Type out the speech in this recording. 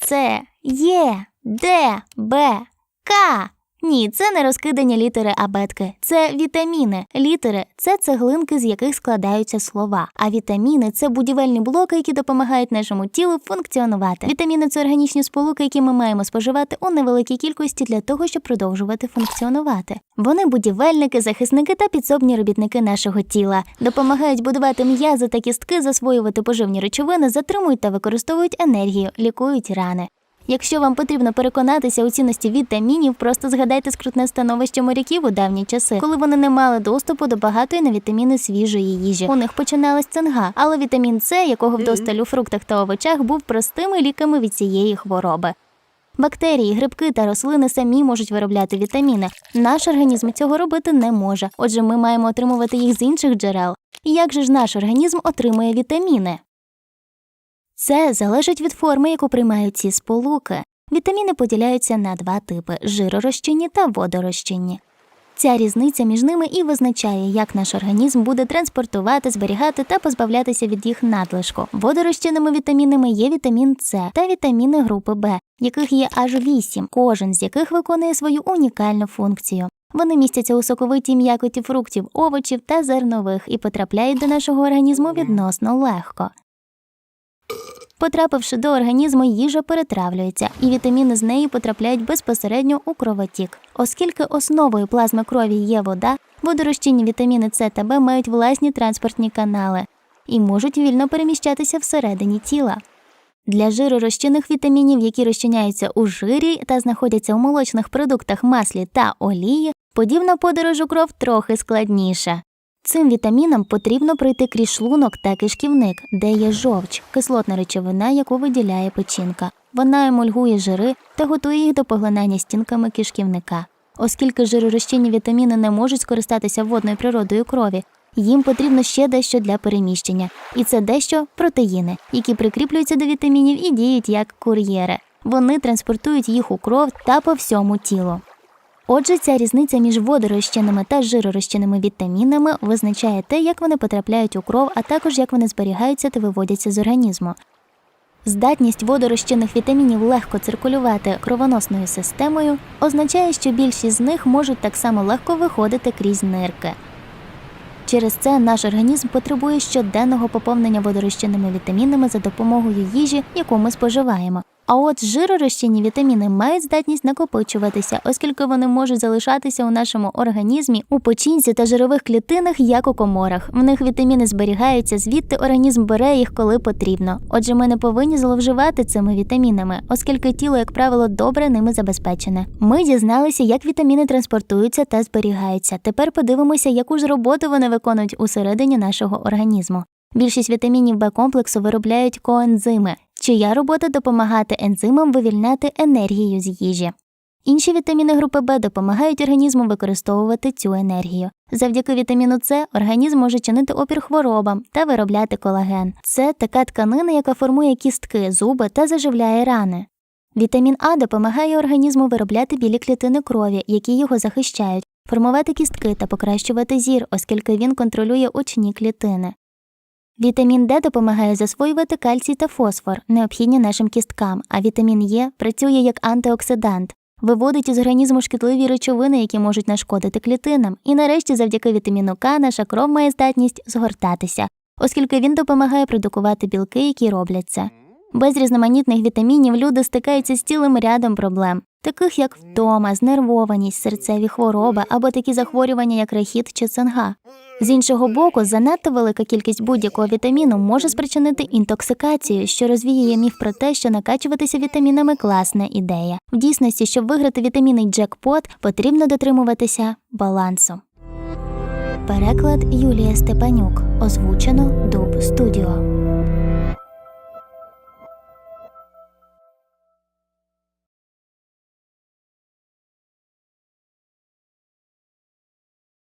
С, Е, Д, Б, К. Ні, це не розкидані літери абетки, це вітаміни. Літери це цеглинки, з яких складаються слова. А вітаміни це будівельні блоки, які допомагають нашому тілу функціонувати. Вітаміни це органічні сполуки, які ми маємо споживати у невеликій кількості для того, щоб продовжувати функціонувати. Вони будівельники, захисники та підсобні робітники нашого тіла, допомагають будувати м'язи та кістки, засвоювати поживні речовини, затримують та використовують енергію, лікують рани. Якщо вам потрібно переконатися у цінності вітамінів, просто згадайте скрутне становище моряків у давні часи, коли вони не мали доступу до багатої на вітаміни свіжої їжі. У них починалась цинга, але вітамін С, якого вдосталь у фруктах та овочах, був простими ліками від цієї хвороби. Бактерії, грибки та рослини самі можуть виробляти вітаміни. Наш організм цього робити не може. Отже, ми маємо отримувати їх з інших джерел. Як же ж наш організм отримує вітаміни? Це залежить від форми, яку приймають ці сполуки. Вітаміни поділяються на два типи жиророзчинні та водорозчинні. Ця різниця між ними і визначає, як наш організм буде транспортувати, зберігати та позбавлятися від їх надлишку. Водорозчинними вітамінами є вітамін С та вітаміни групи Б, яких є аж вісім, кожен з яких виконує свою унікальну функцію. Вони містяться у соковитій м'якоті фруктів, овочів та зернових і потрапляють до нашого організму відносно легко. Потрапивши до організму, їжа перетравлюється, і вітаміни з неї потрапляють безпосередньо у кровотік. Оскільки основою плазми крові є вода, водорозчинні вітаміни С та Б мають власні транспортні канали і можуть вільно переміщатися всередині тіла. Для жиророзчинних вітамінів, які розчиняються у жирі та знаходяться у молочних продуктах маслі та олії, подібна подорож у кров трохи складніша. Цим вітамінам потрібно пройти крізь шлунок та кишківник, де є жовч, кислотна речовина, яку виділяє печінка. Вона емульгує жири та готує їх до поглинання стінками кишківника. Оскільки жиророзчинні вітаміни не можуть скористатися водною природою крові, їм потрібно ще дещо для переміщення, і це дещо протеїни, які прикріплюються до вітамінів і діють як кур'єри. Вони транспортують їх у кров та по всьому тілу. Отже, ця різниця між водорозчинними та жиророзчинними вітамінами визначає те, як вони потрапляють у кров, а також як вони зберігаються та виводяться з організму. Здатність водорозчинних вітамінів легко циркулювати кровоносною системою означає, що більшість з них можуть так само легко виходити крізь нирки. Через це наш організм потребує щоденного поповнення водорозчинними вітамінами за допомогою їжі, яку ми споживаємо. А от жиророзчинні вітаміни мають здатність накопичуватися, оскільки вони можуть залишатися у нашому організмі у печінці та жирових клітинах, як у коморах. В них вітаміни зберігаються, звідти організм бере їх коли потрібно. Отже, ми не повинні зловживати цими вітамінами, оскільки тіло, як правило, добре ними забезпечене. Ми дізналися, як вітаміни транспортуються та зберігаються. Тепер подивимося, яку ж роботу вони виконують усередині нашого організму. Більшість вітамінів Б комплексу виробляють коензими, чия робота допомагати ензимам вивільняти енергію з їжі. Інші вітаміни групи Б допомагають організму використовувати цю енергію. Завдяки вітаміну С організм може чинити опір хворобам та виробляти колаген. Це така тканина, яка формує кістки, зуби та заживляє рани. Вітамін А допомагає організму виробляти білі клітини крові, які його захищають, формувати кістки та покращувати зір, оскільки він контролює очні клітини. Вітамін Д допомагає засвоювати кальцій та фосфор, необхідні нашим кісткам, а вітамін Е працює як антиоксидант, виводить із організму шкідливі речовини, які можуть нашкодити клітинам. І нарешті, завдяки вітаміну К, наша кров має здатність згортатися, оскільки він допомагає продукувати білки, які роблять це. Без різноманітних вітамінів люди стикаються з цілим рядом проблем, таких як втома, знервованість, серцеві хвороби або такі захворювання, як рахіт чи цинга. З іншого боку, занадто велика кількість будь-якого вітаміну може спричинити інтоксикацію, що розвіює міф про те, що накачуватися вітамінами класна ідея. В дійсності, щоб виграти вітамінний джекпот, потрібно дотримуватися балансу. Переклад Юлія Степанюк. Озвучено Дуб Студіо.